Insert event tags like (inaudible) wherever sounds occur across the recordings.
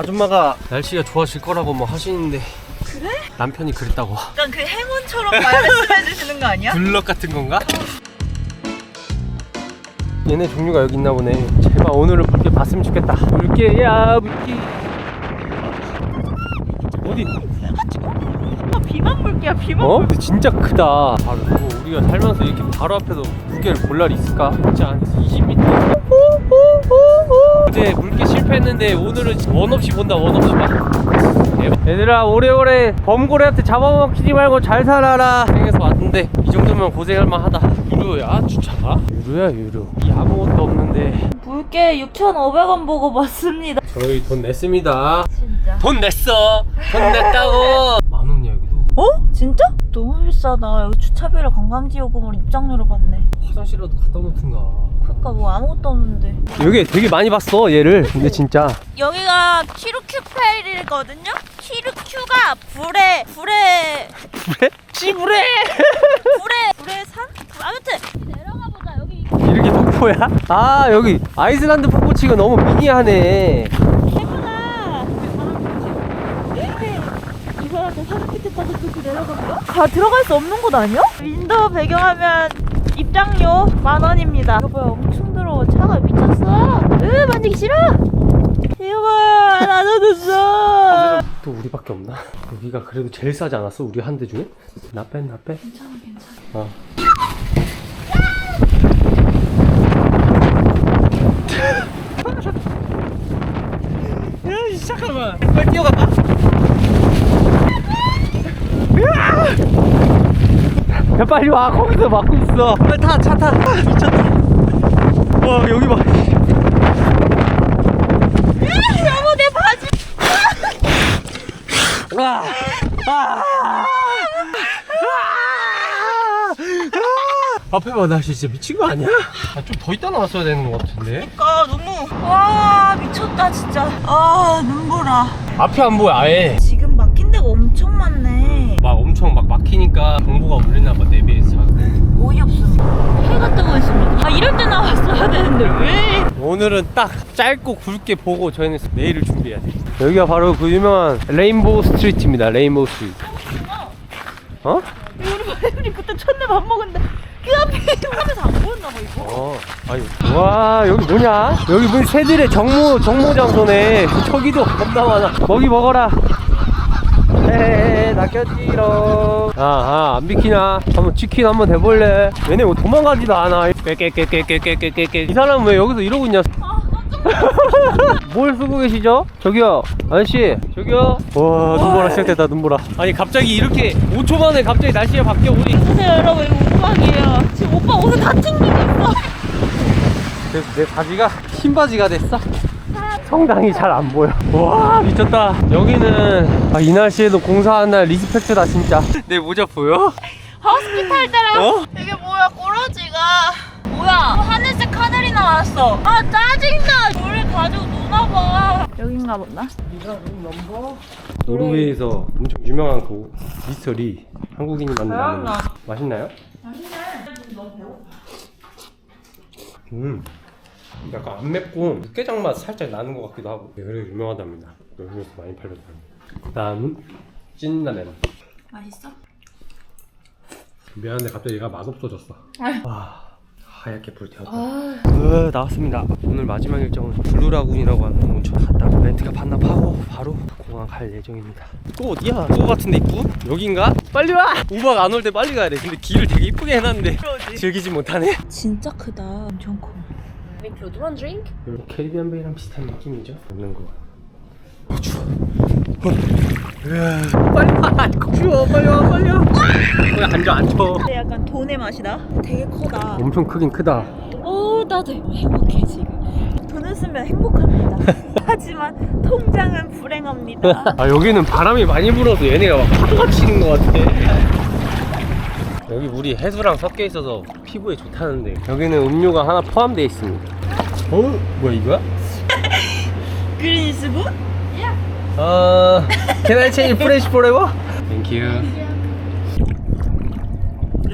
아줌마가 날씨가 좋아질 거라고 뭐 하시는데 그래? 남편이 그랬다고 약간 그 행운처럼 말씀해 주시는 거 아니야? 블럭 같은 건가? 얘네 종류가 여기 있나 보네 제발 오늘은 물개 봤으면 좋겠다 물개야 물개 어디 아, 비만 볼게요 비만 어? 근데 진짜 크다 바로 뭐 우리가 살면서 이렇게 바로 앞에서 물개를 볼 날이 있을까? 진짜 한 20m 어제 물개 실패했는데 오늘은 원 없이 본다 원 없이 봐. 얘들아 오래오래 범고래한테 잡아먹히지 말고 잘 살아라. 생에서 왔는데 이 정도면 고생할 만 하다. 유료야 주차가? 유료야 유료 이 아무것도 없는데. 볼게 6,500원 보고 봤습니다. 저희 돈 냈습니다. 진짜? 돈 냈어. 돈 냈다고. 만 원이야 여기도. 어? 진짜? 너무 비싸다. 여기 주차비를 관광지요금으로 입장료로 받네. 화장실이라도 갖다 놓든가 그니까 뭐 아무것도 없는데 여기 되게 많이 봤어 얘를 근데 진짜 여기가 키루큐 페일이거든요? 키루큐가 불에 불에 불에? 씨불에 불에 불에 산? 아무튼 내려가 보자 여기 이렇게 폭포야? 아 여기 아이슬란드 폭포치가 너무 미니하네 예쁘다 이 사람들 사진 밑에 빠져 그렇게 내려가고요? 다 들어갈 수 없는 곳 아니야? 윈도우 배경화면 입장료 만 원입니다 이거 봐요 엄청 더러워 차가 미쳤어 으 만지기 싫어 이거 봐 나눠줬어 또 우리밖에 없나? 여기가 그래도 제일 싸지 않았어? 우리 한 대 중에? 나 뺀, 나 뺀? 괜찮아 괜찮아 어. 야, 잠깐만. 빨리 뛰어가봐. 야, 빨리 와. 거기서 막고 있어. 빨리 타, 차 타. 아, 미쳤다. 와, 여기 봐. 여보 내 바지 아! 아! 앞에 봐, 나 진짜 미친 거 아니야? 아, 좀 더 있다 나왔어야 되는 것 같은데? 아 너무 와 미쳤다 진짜 아 눈보라 앞에 안 보여, 아예. 지금 막힌 데가 엄청 많네 막 엄청 막 막히니까 정보가 울리나 봐, 내비에서. 어이없음 해가 뜨고 있습니다 아 이럴 때 나왔어야 되는데 왜 오늘은 딱 짧고 굵게 보고 저희는 내일을 준비해야 돼. 여기가 바로 그 유명한 레인보우 스트리트입니다, 레인보우 스트리트. 어? 우리 우리 그때 첫날 밥 먹었는데 그 앞에 하면서 안 보였나 봐 이거 어, 아니, 와, 여기 뭐냐? 여기 무슨 새들의 정모, 정모 장소네. 저기도 겁나 많아. 먹이 먹어라. 에헤 헤, 낚였지롱. 아, 아, 안 비키나? 한번 치킨 한번 대볼래? 얘네 뭐 도망가지도 않아. 깨깨깨깨깨깨깨깨. 이 사람은 왜 여기서 이러고 있냐? (laughs) 뭘 쓰고 계시죠? 저기요, 아저씨, 저기요. 와, 눈보라 시작됐다, 눈보라. 아니, 갑자기 이렇게 5초 만에 갑자기 날씨가 바뀌어보니. 보세요 여러분 이거 오빠이에요 지금 오빠 옷을 다 챙기고 있어 그래서 내 바지가 흰 바지가 됐어. 성당이 잘 안 보여. 와 미쳤다. 여기는 아, 이 날씨에도 공사한 날 리스펙트다 진짜. (laughs) 내 모자 보여? 하우스키 할 때랑 어? 이게 뭐야 꼬라지가 뭐야 하늘색 하늘이 나왔어 아 짜증나 물을 가지고 노나봐 여긴가 보다 노르웨이에서 엄청 유명한 그 미스터 리 한국인이 만든 라면. 잘한다. 맛있나요? 음. 약간 안 맵고 육개장 맛 살짝 나는 것 같기도 하고 네, 그래서 유명하답니다. 여기서 많이 팔렸다. 다음은 찐라면. 맛있어? 미안한데 갑자기 얘가 맛없어졌어. 와 하얗게 불태웠다. 아 으, 나왔습니다. 오늘 마지막 일정은 블루라군이라고 하는 온천 갔다 렌트가 반납하고 바로 공항 갈 예정입니다. 또 어디야? 또 같은데 입구? 여긴가? 빨리 와! 우박 안 올 때 빨리 가야 돼. 근데 길을 되게 이쁘게 해놨는데 즐기지 못하네. 진짜 크다 엄청 커 Include one drink. 캐리비안 베이랑 비슷한 느낌이죠? 없는 거. 어, 추워. 빨리 와! 이거 추워! 빨리 와! 빨리 와! 왜 앉아 앉아? 근데 약간 돈의 맛이다 되게 커다 엄청 크긴 크다. 오 나도 행복해 지금 돈을 쓰면 행복합니다 (laughs) 하지만 통장은 불행합니다 아 여기는 바람이 많이 불어서 얘네가 막 파도가 치는 것 같아 여기 물이 해수랑 섞여 있어서 피부에 좋다는데 여기는 음료가 하나 포함되어 있습니다 어? 뭐야 이거야? (laughs) 그린스부? 아... Can I change fresh forever? Thank you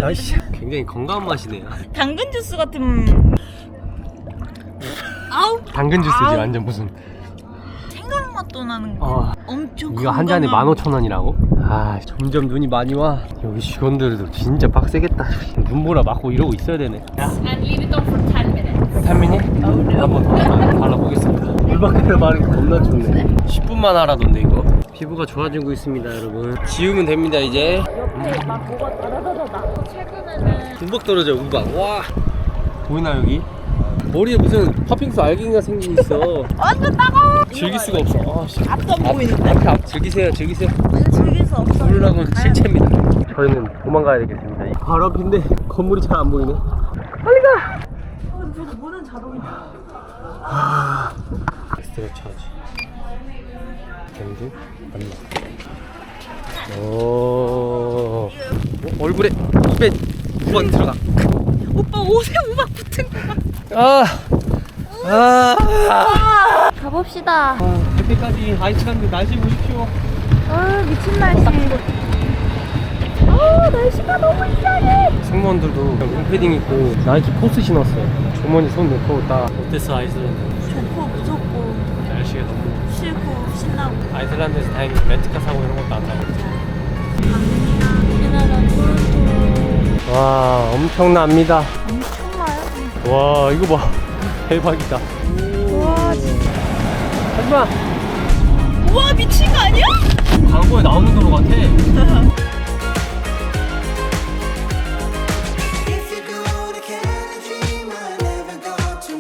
아이씨 굉장히 건강한 맛이네요 당근 주스 같은 아우 당근 주스지 아우. 완전 무슨 맛도 나는 거. 어, 엄청 이거 한 잔에 건강한 15,000원이라고? 아 점점 눈이 많이 와. 여기 직원들도 진짜 빡세겠다. 눈보라 맞고 이러고 있어야 되네. 야. And leave it on for 10 minutes. 3미니? 한번 더 발라보겠습니다. 물밖에 말이 겁나 춥네. 10분만 하라던데 이거? 피부가 좋아지고 있습니다 여러분. 지우면 됩니다 이제. 옆에 막 뭐가 다다다다다. 최근에는 우박 떨어져 우박. 와. 보이나 여기? 머리에 무슨 팥빙수 알갱이가 생기고 있어. (laughs) 완전 따가워. 즐길 수가 없어. 아, 씨. 앞도 안 보이는데. 앞에 앞 즐기세요 즐기세요. 완전 즐길 수 없어. 오르락은 실체입니다. 저희는 도망가야 되겠습니다. 이 바로 앞인데 건물이 잘 안 보이네. 빨리 가. 어, 저거 문은 자동이다. 엑스트라 차지. 경주 안나 오. 어, 얼굴에 입에 우박 들어가 오빠 옷에 붙은 거. 아 아, 가봅시다. 아, 그때까지 아이치한데 날씨 보십시오 아 미친 날씨. 아 날씨가 너무 이상해. 승무원들도 롱패딩 입고 나이키 포스 신었어요 주머니 손 넣고 딱 어땠어 아이슬란드 좋고 무섭고 날씨가 너무 싫고 신나고. 아이슬란드에서 다행히 렌트카 사고 이런 것도 안 나고 우리나라 토론토 와 엄청납니다 엄청나요? 와 이거 봐. (laughs) 대박이다. 와 진짜. 하지마. 우와 미친 거 아니야? 광고에 나오는 도로 같아 (laughs)